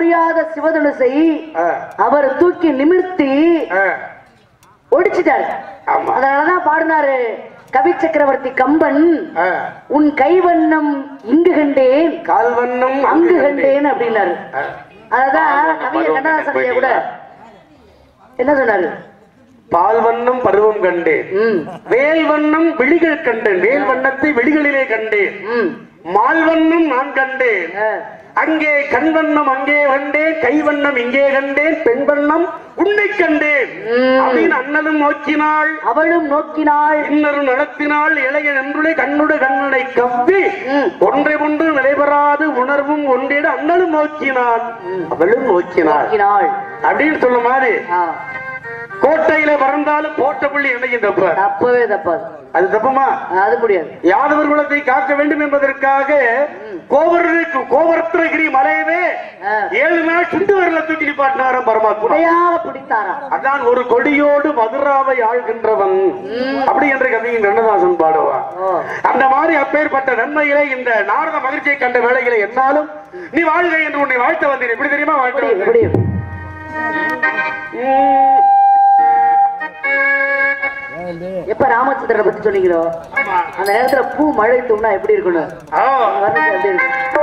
முடியாத சிவதனுசை அவர் தூக்கி நிமிர்த்தி ஒடிச்சிட்டாரு. அதனாலதான் பாடினாரு கவி சக்கரவர்த்தி கம்பன் உன் கைவண்ணம் இங்கு கண்டேன். கால் வண்ணம் அங்கு கண்டேன். அப்படின்னாரு. ஆ, அததான் ஆமா, கவிஞர் பருவம் கண்ணதாசன் ஐயா கூட? என்ன சொன்னாரு? பால் வண்ணம் பருவம் கண்டேன். வேல் வண்ணம் விழிகள் கண்டேன். வேல் வண்ணத்தை விழிகளிலே கண்டேன். மால் வண்ணம் நான் கண்டேன். அங்கே கண் வண்ணம் அங்கே கண்டேன் கை வண்ணம் இங்கே கண்டேன் பெண் வண்ணம் உன்னை கண்டேன். அப்படின்னு அண்ணனும் நோக்கினாள். அவளும் நோக்கினாள். இன்னொரு நடத்தினாள். இளைய நன்றுளை கண்ணுடு கண்ணனை கவ்வி. ஒன்றை ஒன்று நிலைபெறாது உணர்வும் ஒன்றிட அண்ணனும் நோக்கினாள் அவளும் நோக்கினாள். அப்படின்னு சொல்ல மாதிரி கோட்டையில பறந்தாலும் போட்ட புள்ளி என்னைக்கும் தப்ப தப்பவே தப்பாது. அது தப்புமா? அது முடியாது. யாதவர் குலத்தை காக்க வேண்டும் என்பதற்காக கோவருக்கு கோவரத்னகிரி மலையவே. ஏழு நாள் சுண்டு வரல தூக்கி நிப்பாட்டினாராம் பரமாத்மா. உடையாக பிடித்தாரா? அதான் ஒரு கொடியோடு மதுராவை ஆள்கின்றவன். அப்படி என்று கவிஞன் கண்ணதாசன் பாடுவான் அந்த மாதிரி அப்பேற்பட்ட நன்மைகளை இந்த நாரத மகிழ்ச்சியை கண்ட வேளைகளை என்னாலும் நீ வாழ்க என்று உன்னை வாழ்த்த வந்தேன். எப்படி தெரியுமா வாழ்த்த? எப்ப ராமச்சந்திரனை பத்தி சொன்னீங்களோ? ஆமா. அந்த நேரத்துல பூ மழை தூணா எப்படி இருக்கணும் எப்படி இருக்கும்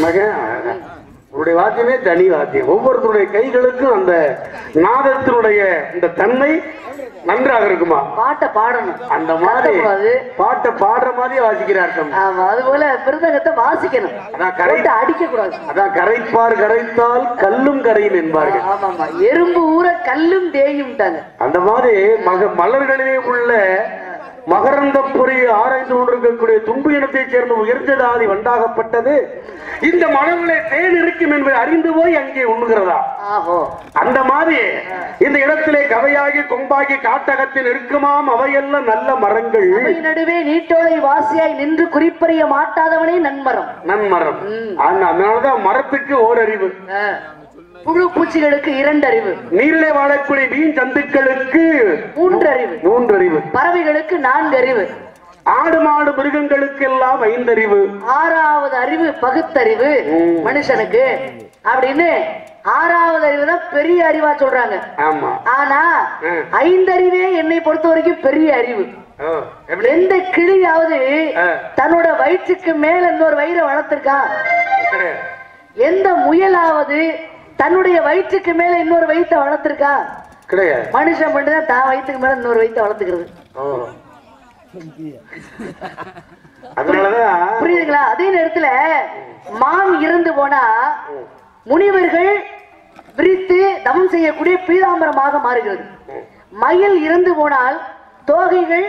மகன். உங்களுடைய வாத்தியமே தனி வாத்தியம். ஒவ்வொருத்தருடைய கைகளுக்கும் அந்த நாதத்தினுடைய இந்த தன்மை நன்றாக இருக்குமா? பாட்டை பாடணும். அந்த மாதிரி. பாட்டை பாடுற மாதிரியே வாசிக்கிறார் ஆமா அது போல மிருதங்கத்தை வாசிக்கணும். அதான் கரை- போட்டு அடிக்க கூடாது அதான் கரைப்பார் கரைத்தால் கல்லும் கரையும் என்பார்கள். ஆமா ஆமா எறும்பு ஊற கல்லும் தேயும்ட்டாங்க. அந்த மாதிரி மக மலர்களிலே உள்ள மகரந்த பொறி ஆராய்ந்து கொண்டிருக்கக்கூடிய தும்பு இனத்தைச் சேர்ந்த உயர்ந்த ஜாதி வண்டாகப்பட்டது. இந்த மலர்களே தேன் இருக்கும் என்பதை அறிந்து போய் அங்கே உண்ணுகிறதா? அந்த மாதிரி இந்த இடத்திலே கவையாகி கொம்பாகி காட்டகத்தில் இருக்குமாம் அவையெல்லாம் நல்ல மரங்கள். நடுவே நீட்டோலை வாசியாய் நின்று குறிப்பறிய மாட்டாதவனே நன்மரம். நன்மரம். அதனாலதான் மரத்துக்கு ஓரறிவு. புழு பூச்சிகளுக்கு இரண்டு அறிவு நீரிலே வாழக்கூடிய மீன் சந்துக்களுக்கு மூன்று அறிவு மூன்றறிவு. பறவைகளுக்கு நான்கு அறிவு ஆடு மாடு மிருகங்களுக்கு எல்லாம் ஐந்தறிவு. ஆறாவது அறிவு பகுத்தறிவு. மனுஷனுக்கு. அப்படின்னு ஆறாவது அறிவு தான் பெரிய அறிவா சொல்றாங்க. ஆனா. ஐந்தறிவே என்னை பொறுத்த வரைக்கும் பெரிய அறிவு. எந்த கிளியாவது. தன்னோட வயிற்றுக்கு மேல இன்னொரு வயிறை வளர்த்திருக்கா. எந்த முயலாவது தன்னுடைய வயிற்றுக்கு மேல இன்னொரு வயித்தை வளர்த்திருக்கா? கிடையாது. மனுஷன் மட்டும்தான் தான் வயிற்றுக்கு மேல இன்னொரு வயித்தை வளர்த்துக்கிறது. புரியுதுங்களா? அதே நேரத்துல மான் இறந்து போனா முனிவர்கள் விரித்து தவம் செய்யக்கூடிய பீதாம்பரமாக மாறுகிறது. மயில் இறந்து போனால் தோகைகள்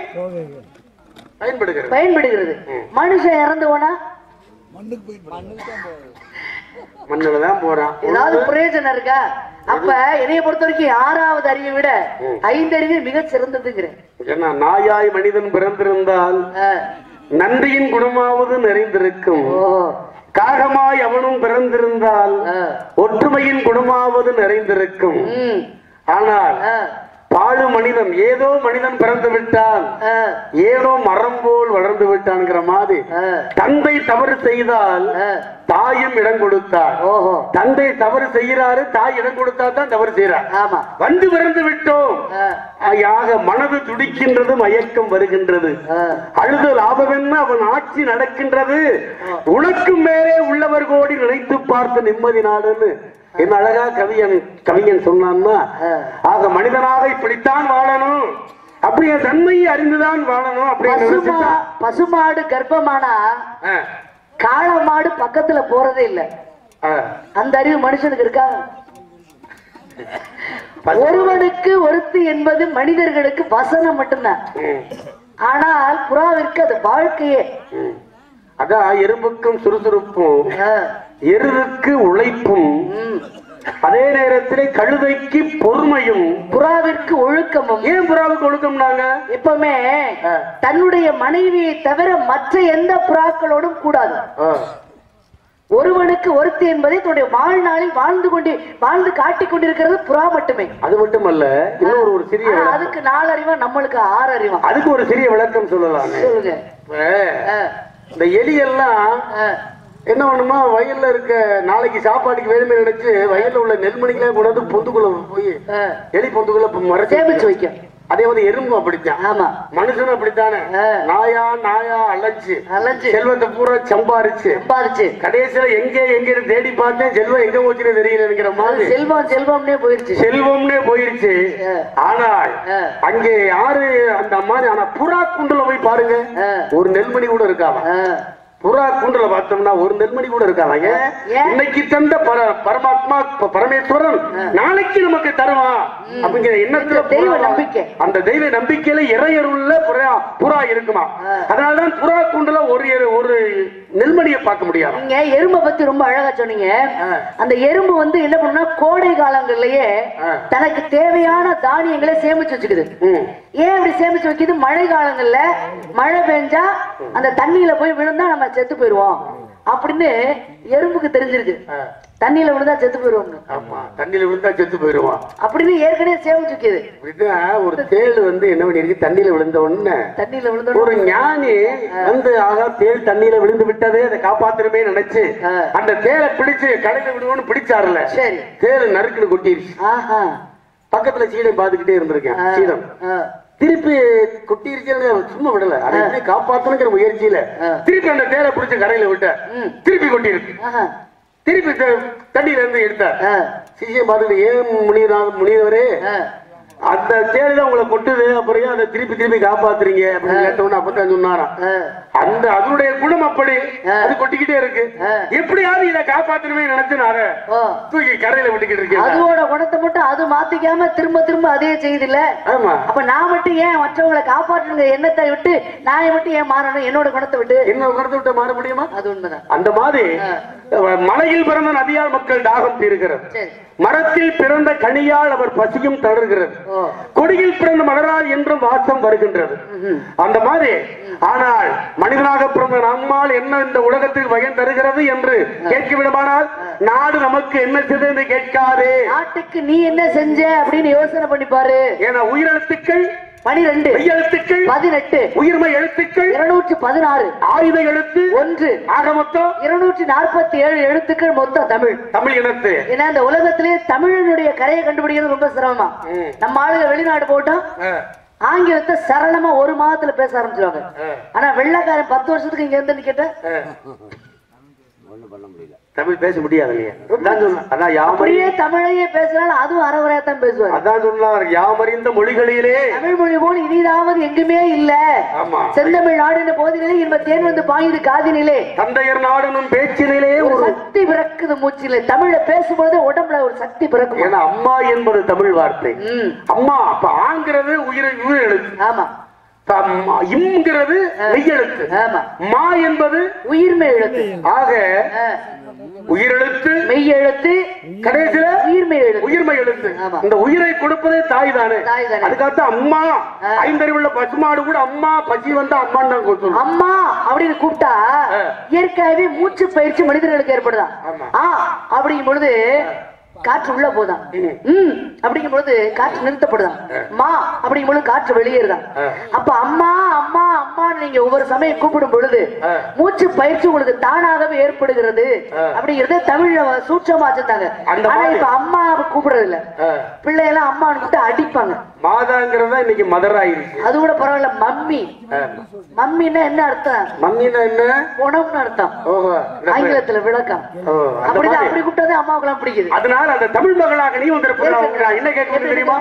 பயன்படுகிறது. பயன்படுகிறது. மனுஷன் இறந்து போனா? மண்ணில்தான் போறான் ஏதாவது பிரயோஜனம் இருக்கா அப்ப என்னைய பொறுத்த வரைக்கும் ஆறாவது அறிவை விட ஐந்து அறிவு மிக சிறந்ததுங்கிறேன் ஏன்னா நாயாய் மனிதன் பிறந்திருந்தால். நன்றியின் குணமாவது நிறைந்திருக்கும் காகமாய் அவனும் பிறந்திருந்தால். ஒற்றுமையின் குணமாவது நிறைந்திருக்கும் ஆனால். பாழு மனிதன் ஏதோ மனிதன் பிறந்து விட்டான். ஏதோ மரம் போல் வளர்ந்து விட்டான்ங்கிற மாதிரி. தந்தை தவறு செய்தால். தாயும் இடம் கொடுத்தார். ஓஹோ. தந்தை தவறு செய்யறாரு தாய் இடம் கொடுத்தா தான் தவறு செய்யறார் ஆமா. வந்து பிறந்து விட்டோம். ஆக மனது துடிக்கின்றது மயக்கம் வருகின்றது. அழுது லாபமென்ன அவன் ஆட்சி நடக்கின்றது. உனக்கும் மேலே உள்ளவர் கோடி நினைத்து பார்த்து நிம்மதி நாடுன்னு. என்ன அழகா கவியன் கவிஞன் சொன்னான்னா. ஆக மனிதனாக இப்படித்தான் வாழணும். அப்படியே தன்மையை அறிந்துதான் வாழணும் அப்படின்னு நினைச்சுட்டா. பசுமாடு கர்ப்பமானா? காளை மாடு பக்கத்துல போறதே இல்ல. அந்த அறிவு மனுஷனுக்கு இருக்கா ஒருவனுக்கு ஒருத்தி என்பது மனிதர்களுக்கு வசனம் மட்டும்தான் ஆனால் புறாவிற்கு அது வாழ்க்கையே. அதான் எறும்புக்கும் சுறுசுறுப்பும். எருதுக்கு உழைப்பும். அதே நேரத்திலே கழுதைக்கு பொறுமையும் புறாவிற்கு ஒழுக்கமும். ஏன் புறாவுக்கு ஒழுக்கம்னாங்க? எப்பவுமே ஆ. தன்னுடைய மனைவியை தவிர மற்ற எந்த புறாக்களோடும் கூடாது. ஒருவனுக்கு ஒருத்தி என்பதை தன்னுடைய வாழ்நாளில் வாழ்ந்து கொண்டு வாழ்ந்து காட்டிக் கொண்டிருக்கிறது புறா மட்டுமே. அது மட்டுமல்ல இன்னொரு ஒரு சிறிய. அதுக்கு நாலு அறிவா நம்மளுக்கு ஆறு அறிவா. அதுக்கு ஒரு சிறிய விளக்கம் சொல்லலாம். சொல்லுங்க. இந்த எலியெல்லாம் ஆ. என்ன பண்ணுமா வயல்ல இருக்க நாளைக்கு சாப்பாட்டுக்கு வேணுமே நினைச்சு வயல்ல உள்ள நெல்மணிக்கெல்லாம் கொண்டாந்து பொந்துக்குள்ள போய். எலி பொந்துக்குள்ள மறைச்சு சேமிச்சு வைக்கும். அதே வந்து எறும்பு அப்படித்தான். ஆமா. மனுஷனும் அப்படித்தானே. நாயா நாயா அழைச்சு அலைஞ்சு. செல்வத்தை பூரா சம்பாரிச்சு. சம்பாதிச்சு கடைசியில எங்க எங்க தேடி பார்த்தேன் செல்வம் எங்க போச்சுன்னு தெரியலங்கிற அது மாதிரி. செல்வம் செல்வம்னே போயிருச்சு. செல்வம்னே போயிருச்சு. ஆனால். அங்கே யாரு அந்த மாதிரி ஆனா புறா குண்டுல போய் பாருங்க. ஒரு நெல்மணி கூட இருக்காவா? ஆ. புறா குண்டுல பார்த்தோம்னா ஒரு நெல்மணி கூட ஏன்? இன்னைக்கு தந்த பர- பரமாத்மா பரமேஸ்வரன் நாளைக்கு நமக்கு தருவான் அப்படிங்கிற எண்ணத்துல தெய்வ நம்பிக்கை. அந்த தெய்வ நம்பிக்கையில இறையருள்ள புறா புறா இருக்குமா. அதனாலதான் புறா குண்டுல ஒரு ஒரு நெல்மணியை பார்க்க முடியாது நீங்க எறும்பை பத்தி ரொம்ப அழகா சொன்னீங்க. அந்த எறும்பு வந்து என்ன பண்ணுனா கோடை காலங்கள்லயே. தனக்கு தேவையான தானியங்களை சேமிச்சு வச்சுக்குது. ஏன் இப்படி சேமிச்சு வைக்குது மழை காலங்கள்ல மழை பெஞ்சா அந்த தண்ணியில போய் விழுந்தா நம்ம செத்து போயிருவோம் அப்படின்னு எறும்புக்கு தெரிஞ்சிருக்கு. தண்ணியில விழுந்தா செத்து போயிருவோம்னு ஆமா தண்ணியில விழுந்தா செத்து போயிருவான். அப்படின்னு ஏற்கனவே இப்படிதான் ஒரு தேள் வந்து என்ன பண்ணிருக்கு தண்ணியில விழுந்த உடனே தண்ணியில விழுந்த ஒரு ஞானி வந்து ஆகா தேள் தண்ணியில விழுந்து விட்டதே அதை காப்பாத்தணுமே நினைச்சு. அந்த தேளை பிடிச்சு கடையில விடுவோம்னு பிடிச்சாருல. சரி. தேள் நறுக்குன்னு கொட்டிருச்சு. பக்கத்துல சீடம் பாத்துக்கிட்டே இருந்திருக்கேன். சீடம். திருப்பி கொட்டிருச்சுன்னு சும்மா விடல. அதை காப்பாத்தணுங்கிற முயற்சியில. திருப்பி அந்த தேளை பிடிச்சு கரையில விட்ட. திருப்பி கொட்டிருக்கு. திருப்பி தண்ணியில இருந்து எடுத்தார் ஆ. சிஷியம் பார்த்துட்டு ஏன் முனிவரா முனிவரே. அந்த தேடி தான் உங்களை கொட்டுது அப்புறம் அதை திருப்பி திருப்பி காப்பாத்துறீங்க? அப்படின்னு கேட்டவொன்னு அப்பதான் சொன்னாராம். அந்த அதனுடைய குணம் அப்படி. அது கொட்டிக்கிட்டே இருக்கு. எப்படியாவது இதை காப்பாத்தணுமே நினைச்சுனாரு தூக்கி கரையில விட்டுக்கிட்டு இருக்கேன் அதுவோட குணத்தை மட்டும் அது மாத்திக்காம திரும்ப திரும்ப அதே செய்யுது இல்ல ஆமா. அப்ப நான் மட்டும் ஏன் மற்றவங்களை காப்பாற்றுங்க எண்ணத்தை விட்டு நான் மட்டும் ஏன் மாறணும்? என்னோட குணத்தை விட்டு. இன்னும் கடத்து விட்ட மாற முடியுமா? அது உண்மைதான். அந்த மாதிரி. மலையில் பிறந்த நதியால் மக்கள் தாகம் தீருகிறது. மரத்தில் பிறந்த கனியால் அவர் பசியும் தளர்கிறது. கொடியில் பிறந்த மலரால் என்றும் வாசம் வருகின்றது. அந்த மாதிரி ஆனால் மனிதனாக பிறந்த நம்மால் என்ன இந்த உலகத்தில் பயன் தருகிறது என்று கேட்க விடுமானால் நாடு நமக்கு என்ன செய்தது என்று கேட்காதே. நாட்டுக்கு நீ என்ன செஞ்ச அப்படின்னு யோசனை பண்ணி பாரு என உயிரெழுத்துக்கள் பனிரெண்டு மெய்யெழுத்துக்கள் பதினெட்டு உயிர்மை எழுத்துக்கள் இருநூற்றி பதினாறு ஆயுத எழுத்து ஒன்று ஆக மொத்தம் இருநூற்றி நாற்பத்தி ஏழு எழுத்துக்கள் மொத்தம் தமிழ். தமிழ் இனத்து. ஏன்னா இந்த உலகத்திலே தமிழனுடைய கரையை கண்டுபிடிக்கிறது ரொம்ப சிரமமா. நம்ம ஆளுங்க வெளிநாடு போட்டோம் ஆங்கிலத்தை சரளமா ஒரு மாதத்துல பேச ஆரம்பிச்சிருவாங்க. ஆனா வெள்ளைக்காரன் பத்து வருஷத்துக்கு இங்க இருந்து கேட்ட ஆ. தமிழ் பேச முடியாது இல்லையா அதான் சொன்ன- அதான் யாமறி அப்படியே தமிழையே பேசினாலும் அதுவும் அறகுறையா தான் பேசுவாரு. அதான் சொன்னார் யாமறிந்த மொழிகளிலே. தமிழ் மொழி போல் இனிதாவது எங்குமே இல்ல. ஆமா. செந்தமிழ் நாடு போதிலே இன்ப தேன் வந்து பாயுது காதினிலே. தந்தையர் நாடனும் பேச்சினிலே ஒரு சக்தி பிறக்குது மூச்சிலே. தமிழ பேசும்பொழுது உடம்புல ஒரு சக்தி பிறக்கும். ஏன்னா அம்மா என்பது தமிழ் வார்த்தை. அம்மா அப்ப ஆங்கிறது உயிரை உயிர் எழுத்து ஆமா இம்ங்கிறது மெய்யெழுத்து. ஆமா. மா என்பது உயிர்மை எழுத்து ஆக உயிரெழுத்து மெய் எழுத்து கடைசியில உயிர்மை எழுத்து உயிர்மை எழுத்து. இந்த உயிரை கொடுப்பதே தாய் தானே. அதுக்காகத்தான் அம்மா ஐந்தறிவுள்ள பசுமாடு கூட அம்மா பசி வந்தா அம்மான்னு தான் சொல்லும் அம்மா அப்படின்னு கூப்பிட்டா. இயற்கையாவே மூச்சு பயிற்சி மனிதர்களுக்கு ஏற்படுதா. ஆ அப்படிங்கும் பொழுது காற்று உள்ள போதான் ம். அப்படிங்கும் பொழுது காற்று நிறுத்தப்படுதான் மா அப்படிங்கும் பொழுது காற்று வெளியேறுதான். அப்ப அம்மா அம்மா அம்மான்னு நீங்க ஒவ்வொரு சமயம் கூப்பிடும் பொழுது. மூச்சு பயிற்சி உங்களுக்கு தானாகவே ஏற்படுகிறது. அப்படிங்கறத தமிழ்ல சூட்சமா வச்சிருந்தாங்க ஆனா. இப்ப அம்மா கூப்பிடுறது இல்ல. பிள்ளையெல்லாம் அம்மான்னு கூப்பிட்டு அடிப்பாங்க மாதாங்கிறது இன்னைக்கு மதர் ஆயிருச்சு அது கூட பரவாயில்ல மம்மி. மம்மின்னா என்ன அர்த்தம்? மம்மின்னா என்ன? குணம்னு அர்த்தம். ஓஹோ ஆங்கிலத்துல விளக்கம். மாதிரி. அப்படி கூப்பிட்டதே அம்மாவுக்குலாம் பிடிக்குது. அதனால அந்த தமிழ் மகளாக நீ வந்திருப்பா என்ன கேட்கணும் தெரியுமா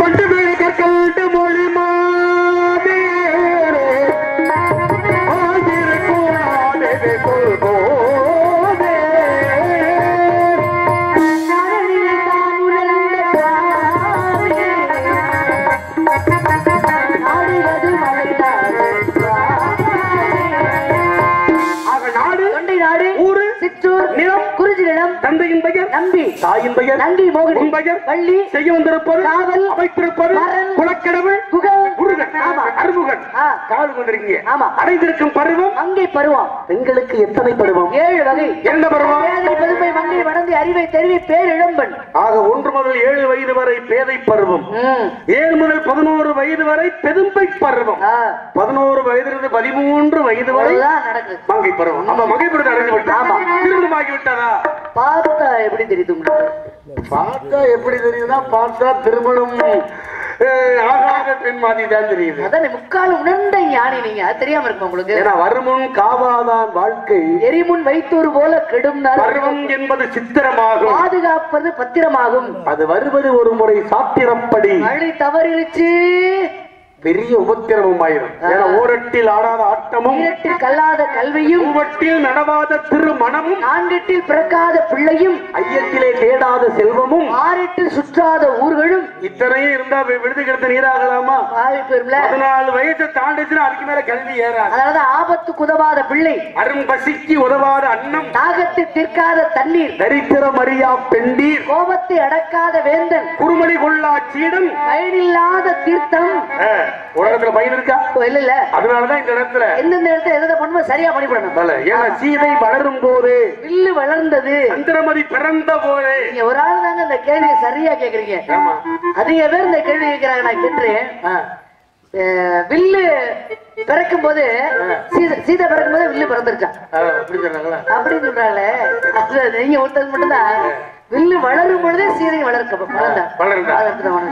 கொண்டு மேலே கற்கண்டு மொழி நம்பி தாயின் பெயர் நங்கை மோகன் பெயர் வள்ளி செய்ய வந்திருப்பது காவல், அமைத்திருப்பது மரண், ஆமா. காது கொண்டிருக்கீங்க. ஆமா. அடைந்திருக்கும் பருவம்? மங்கை பருவம். பெண்களுக்கு எத்தனை பருவம்? ஏழு வகை. என்ன பருவம்? பதுமை மங்கை வடந்தை அறிவை தெரிவி பேர் இளம்பன் ஆக ஒன்று முதல் ஏழு வயது வரை பேதை பருவம். ஏழு முதல் பதினோரு வயது வரை பெரும்பை பருவம். பதினோரு வயதிலிருந்து பதிமூன்று வயது வரை மங்கை பருவம். அப்ப மங்கை பருவத்தை அடைந்து விட்டா ஆமா. திருமணமாகி விட்டதா? பார்த்தா எப்படி தெரியுது பார்த்தா எப்படி தெரியுதுன்னா பார்த்தா திருமணம். ஆகாத பெண் மாதிரி தான் தெரியுது. அதான் முக்கால் உணர்ந்த ஞானி நீங்க. அது தெரியாம இருக்கும் உங்களுக்கு? ஏன்னா வருமுன் காவாதான் வாழ்க்கை. எரிமுன் வைத்தூர் போல கெடும் பருவம் என்பது சித்திரமாகும். பாதுகாப்பது பத்திரமாகும். அது வருவது ஒரு முறை சாத்திரப்படி. மழை தவறிடுச்சு. பெரிய உபத்திரவம் ஆயிரும் ஏன்னா ஓரட்டில் ஆடாத ஆட்டமும் ஈரட்டில் கல்லாத கல்வியும் பூவட்டில் நடவாத திருமணமும் நான்கெட்டில் பிறக்காத பிள்ளையும் ஐயத்திலே தேடாத செல்வமும் ஆறிட்டில் சுற்றாத ஊர்களும் இத்தனையும் இருந்தா விடுதி கிடத்த நீராகலாமா? பதினாலு வயசு தாண்டிச்சுன்னா அதுக்கு மேல கல்வி ஏறாது. அதனாலதான் ஆபத்துக்கு உதவாத பிள்ளை. அரும் பசிக்கு உதவாத அன்னம். தாகத்தை தீர்க்காத தண்ணீர். தரித்திரம் அறியா பெண்டீர். கோபத்தை அடக்காத வேந்தன். குறுமணி கொள்ளா பயனில்லாத தீர்த்தம். உலகத்துல பயன் இருக்கா? இல்ல இல்ல. அதனாலதான் இந்த இடத்துல எந்தெந்த இடத்துல எதை பண்ணுமோ சரியா பண்ணிவிடணும். ஏன்னா சீதை வளரும் போது வில்லு வளர்ந்தது. சந்திரமதி பிறந்த போது. நீங்க ஒரு ஆள் தாங்க இந்த கேள்வியை சரியா கேக்குறீங்க. அதிக பேர் இந்த கேள்வி கேட்கிறாங்க நான் கேட்டுறேன். வில்லு பிறக்கும் போது சீதை பிறக்கும் போது வில்லு அப்படி சொன்னாங்களா அப்படின்னு சொல்றாங்களே. நீங்க ஒருத்தர் மட்டும்தான். வில்லு வளரும் பொழுதே சீதை வளர்க்க பிறந்தா வளர்ந்தா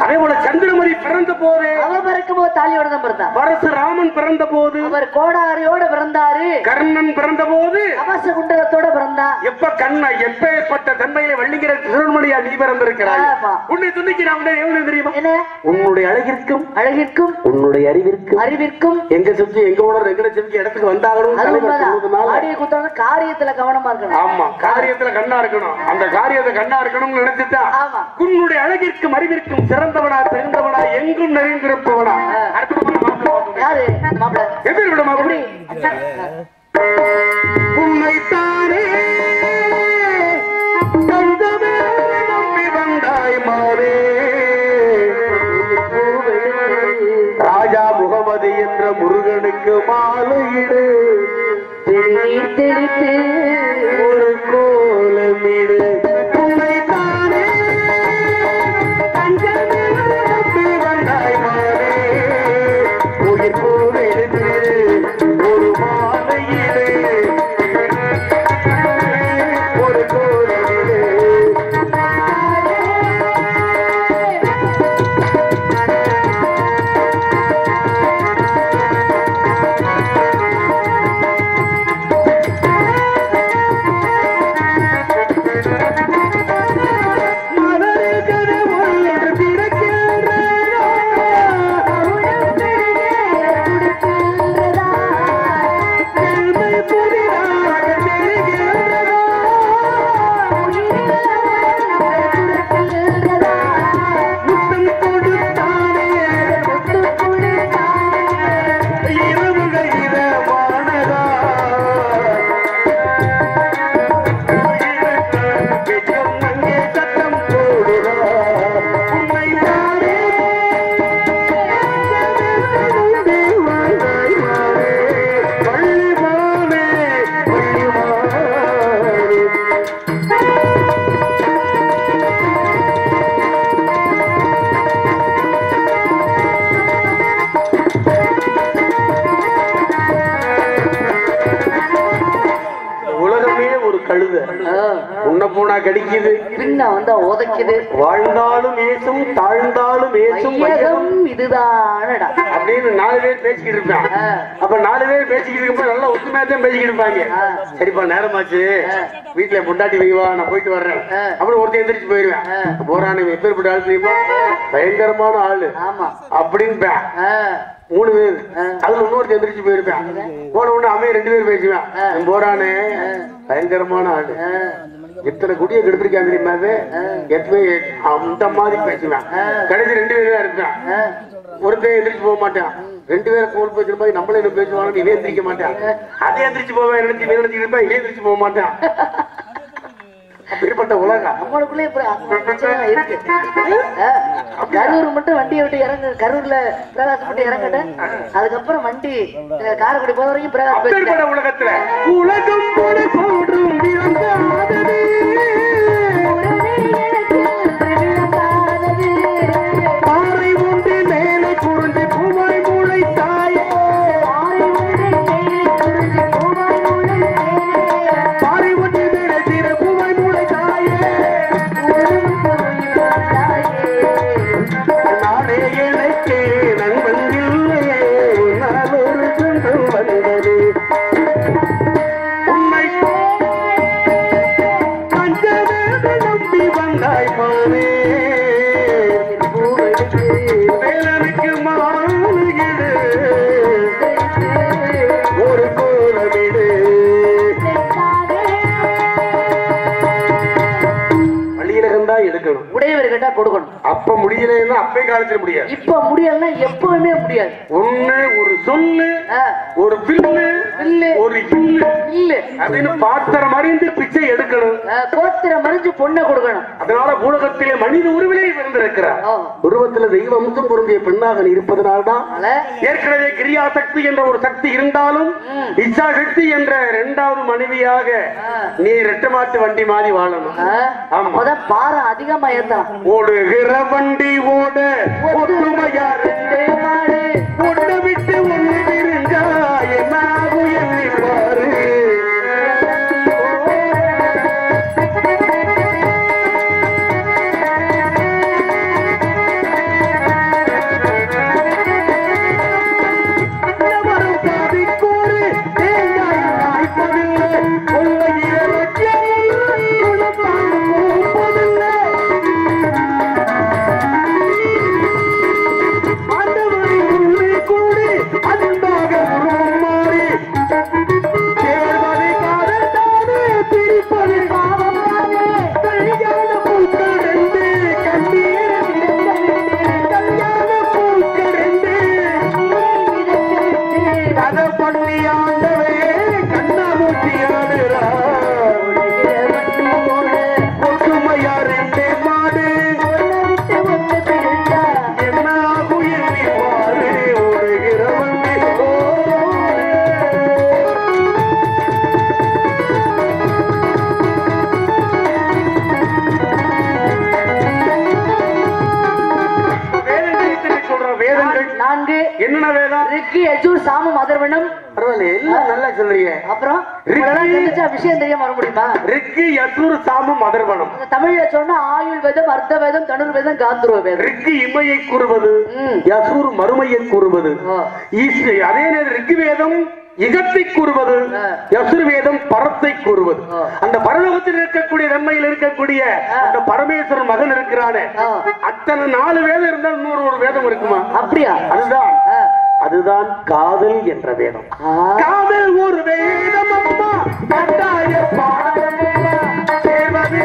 அது போல சந்திரமதி பிறந்த போது அவ பிறக்கும் போது தாலியோட தான் பிறந்தார். பரசுராமன் பிறந்த போது அவர் கோடாரியோட பிறந்தாரு. கர்ணன் பிறந்த போது கவச குண்டலத்தோட பிறந்தா எப்ப கண்ணா எப்பேற்பட்ட தன்மையில வள்ளிங்கிற திருவண்மணியா நீ பிறந்திருக்கிறாய். உன்னை துணிக்கு நான் எவ்வளவு தெரியுமா? என்ன? உன்னுடைய அழகிற்கும் அழகிற்கும் உன்னுடைய அறிவிற்கும் அறிவிற்கும். எங்க சுத்தி எங்க உணர்வு எங்க சுத்தி இடத்துக்கு வந்தாகணும் காரியத்துல கவனமா இருக்கணும். ஆமா காரியத்துல கண்ணா இருக்கணும். அந்த காரியத்தை கண்ணா இருக்கணும்னு நினைச்சுட்டா. உன்னுடைய அழகிற்கும் அறிவிற்கும் சிறந்தவனா தெரிந்தவனா எங்கும் நிறைந்திருப்பவனா அடுத்த மாப்பிள்ளை பார்க்கணும். யாரு? மாப்பிள்ள. எப்படி விட மாப்பிள்ளை? உன்னைத்தானே ராஜா முகமது என்ற முருகனுக்கு மாலையிடு. தெளித்து வாழ்ந்தாலும் ஏசும் தாழ்ந்தாலும் ஏசும் மையகம் இதுதானடா. அப்படின்னு நாலு பேர் பேசிக்கிட்டு இருப்பான் ஆ. அப்ப நாலு பேர் பேசிக்கிட்டு இருக்கப்ப நல்லா ஒத்துமையா தான் பேசிக்கிட்டு இருப்பாங்க. சரிப்பா நேரமாச்சு. வீட்டுல பொண்டாட்டி வைவா நான் போயிட்டு வர்றேன். ஆ. அப்புறம் ஒருத்தன் எந்திரிச்சு போயிருவேன். போறானு எப்பேற்பட்ட ஆள் தெரியுமா? பயங்கரமான ஆளு. ஆமா. அப்படின்னு மூணு பேர். அதுல இன்னொருத்தன் எந்திரிச்சு போயிருப்பேன். போன உடனே அவன் ரெண்டு பேர் பேசுவேன். போறானே. பயங்கரமான ஆளு. எத்தனை குடியை கெடுத்திருக்காங்க தெரியுமா அது? எத்தனை அந்த மாதிரி பேசுவேன் கடைசி ரெண்டு பேரும் இருப்பேன். ஒருத்தன் எந்திரிச்சு போக மாட்டான். ரெண்டு பேரும் கோல் பேசுற மாதிரி நம்மளே என்ன பேசுவாங்க இவன் எந்திரிக்க மாட்டான். அதே எந்திரிச்சு போவேன் நினைச்சு இவன் நினைச்சு இருப்பா இவன் எந்திரிச்சு போக மாட்டான். அப்படிப்பட்ட உலகம். நம்மளுக்குள்ளே இருக்கு. கரூர் மட்டும் வண்டியை விட்டு இறங்கு கரூர்ல பிரகாசம் மட்டும் இறங்கட்டும் அதுக்கப்புறம் வண்டி காரைக்குடி போற வரைக்கும் பிரகாசம் உலகத்துல உலகம் கூட ஒண்ணு ஒரு சொல்லு ஒரு வில்லு. ஒரு இல்லு. இல்ல. அப்படின்னு பாத்திரம் அறிந்து பிச்சை எடுக்கணும். கோத்திரம் மறிஞ்சு பொண்ணை கொடுக்கணும். அதனால பூலகத்திலே மனித உருவிலே பிறந்திருக்கிறார். உருவத்துல தெய்வ அம்சம் பொருந்திய பெண்ணாக இருப்பதனால்தான். ஏற்கனவே கிரியா சக்தி என்ற ஒரு சக்தி இருந்தாலும். இச்சா சக்தி என்ற இரண்டாவது மனைவியாக. நீ ரெட்டமாட்டு வண்டி மாதிரி வாழணும். பாரம் அதிகமா ஏத்தலாம் ஓடுகிற வண்டி ஓட ரெண்டே நான்கு என்னென்ன வேதம்? ரிக்கி யஜூர் சாமம் அதர்வனம் பரவாயில்ல எல்லாம் நல்லா சொல்றீங்க. அப்புறம் விஷயம் தெரியாம வர முடியுமா? ரிக்கு யசூர் சாமம் அதர்வனம் தமிழ்ல சொன்னா ஆயுள் வேதம் அர்த்த வேதம் தனுர் வேதம் காந்துருவ வேதம். ரிக்கு இமையை கூறுவது. யசூர் மறுமையை கூறுவது. அதே நேரம் ரிக்கு வேதம் இகத்தை கூறுவது ஆ. யசுர் வேதம் பரத்தை கூறுவது. அந்த பரலோகத்தில் இருக்கக்கூடிய நன்மையில் இருக்கக்கூடிய. அந்த பரமேஸ்வரன் மகன் இருக்கிறானே. அத்தனை நாலு வேதம் இருந்தால் இன்னொரு ஒரு வேதம் இருக்குமா அப்படியா அதுதான். அதுதான் காதல் என்ற வேதம். காதல் ஒரு வேதம் அம்மா கட்டாய அம்மா. தேவதை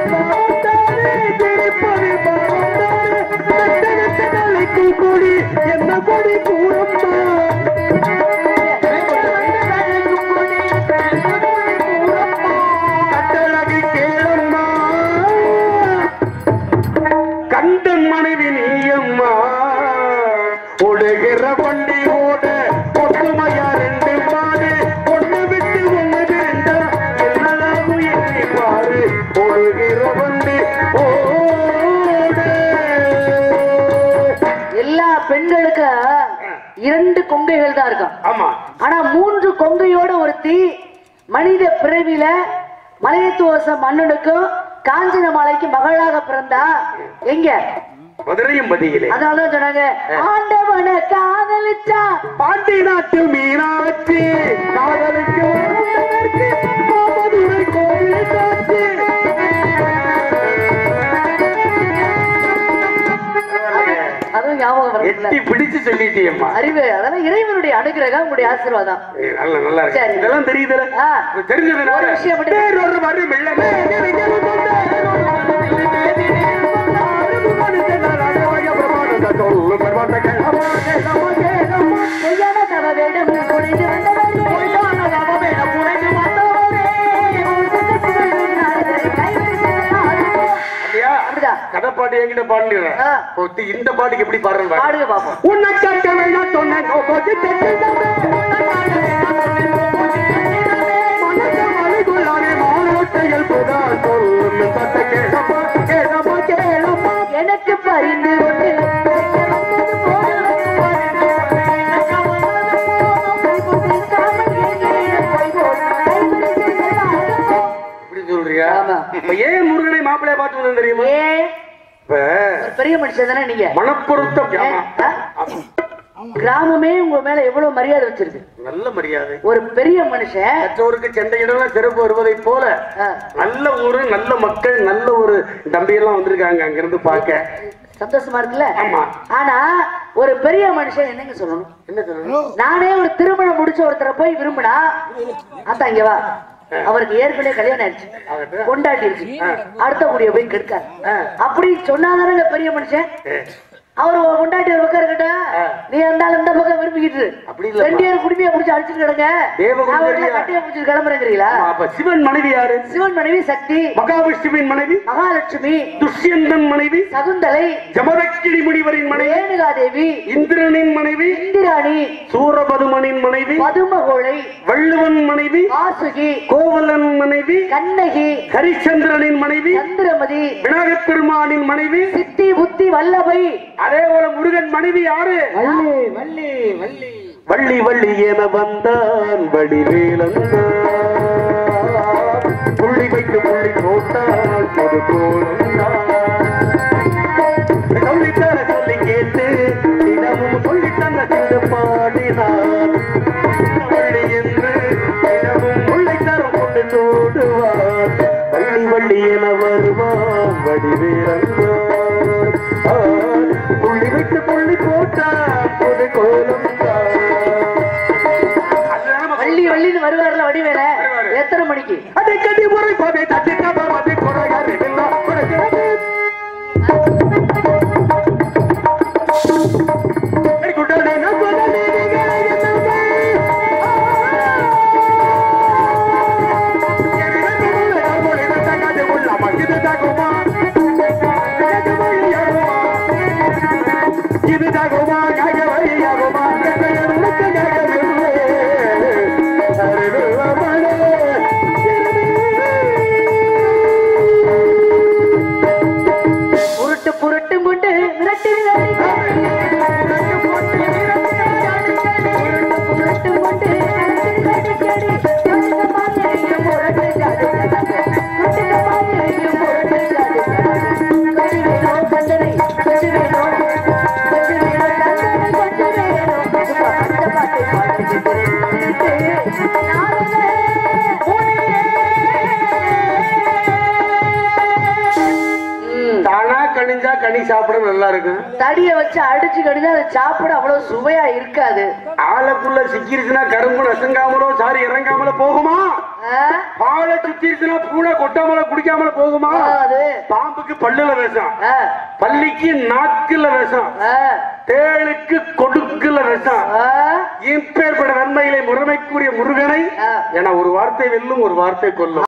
மதுரையும் பதியிலே அதனாலதான் சொன்னாங்க. ஆண்டவனை காதலிச்சா பாண்டி நாட்டு மீனாட்சி காதலுக்கு வந்தவர்க்கு மாமதுரை கோயில் காட்சி அதுவும் ஞாபகம் எட்டி பிடிச்சு சொல்லிட்டியம்மா அறிவு அதெல்லாம் இறைவனுடைய அனுகிரகம் உங்களுடைய ஆசீர்வாதம். நல்ல நல்லா இருக்கு. சரி. இதெல்லாம் தெரியுதுல? ஆ. தெரிஞ்சதுனால ஒரு விஷயம் மட்டும் என்கிட்ட பாடுறேன் ஆ. இந்த பாட்டுக்கு எப்படி பாடுறேன். பாடுங்க பாப்போம். உன்னை கேட்க சொன்ன தானே நீங்க மனப்பொருத்தம்? கிராமமே. உங்க மேல எவ்வளவு மரியாதை வச்சிருக்கு? நல்ல மரியாதை. ஒரு பெரிய மனுஷன் மற்றவருக்கு சென்னையிடம் சிறப்பு வருவதை போல. நல்ல ஊரு நல்ல மக்கள் நல்ல ஒரு தம்பி எல்லாம் வந்திருக்காங்க அங்கிருந்து பார்க்க. சந்தோஷமா இருக்குல்ல? ஆமா. ஆனா ஒரு பெரிய மனுஷன் என்னங்க சொல்லணும்? என்ன சொல்லணும்? நானே ஒரு திருமணம் முடிச்ச ஒருத்தரை போய் விரும்பினா அதான் இங்க வா. அவருக்கு ஏற்கனவே கல்யாணம் ஆயிடுச்சு. கொண்டாட்டி இருக்கு. அடுத்த கூடிய போய் கெடுக்காரு. அப்படி சொன்னாதானே பெரிய மனுஷன்? அவர் கொண்டாட்டி ஒரு பக்கம் இருக்கட்டும் ஆ. நீ இருந்தாலும் இந்த பக்கம் விரும்பிக்கிட்டு அப்படி இல்லம்மா. ரெண்டு பேரும் குடுமையை பிடிச்சி அடிச்சுட்டு கிடங்க கட்டையை அப்ப சிவன் மனைவி யாரு? சிவன் மனைவி சக்தி. மகாவிஷ்ணுவின் மனைவி? மகாலட்சுமி. துஷ்யந்தன் மனைவி? சகுந்தலை. ஜமதக்கினி முனிவரின் மனைவி? ரேணுகாதேவி. இந்திரனின் மனைவி? இந்திராணி. சூரபதுமனின் மனைவி? பதுமகோளை வள்ளுவன் மனைவி? வாசுகி. கோவலன் மனைவி? கண்ணகி. ஹரிச்சந்திரனின் மனைவி? சந்திரமதி. விநாயகப் பெருமானின் மனைவி? சித்தி புத்தி வல்லபை. அதே போல முருகன் மனைவி யாரு? வள்ளி வள்ளி வள்ளி. வள்ளி வள்ளி என வந்தான் வடிவேலன் புள்ளி வைத்து புள்ளி போட்டான் பொது சொல்லித்தர சொல்லி கேட்டு தினமும் சொல்லித்தந்த சிறு பாடினான் வள்ளி என்று தினமும் முல்லை தரம் கொண்டு சூடுவான் வள்ளி வள்ளி என தடிய வச்சு அடிச்சு கடிதா அது சாப்பிட அவ்வளவு சுவையா இருக்காது. ஆளுக்குள்ள சிக்கிருச்சுன்னா கரும்பு நசுங்காமலோ சாரி இறங்காமல போகுமா? பாலை சுத்திருச்சுன்னா பூனை கொட்டாமல குடிக்காமல போகுமா? அது பாம்புக்கு பல்லுல விஷம். பள்ளிக்கு நாக்குல விஷம். தேளுக்கு கொடுக்குல விஷம். ஆ. இப்பேற்பட்ட நன்மைகளை முறைமைக்குரிய முருகனை. என ஒரு வார்த்தை வெல்லும் ஒரு வார்த்தை கொல்லும்.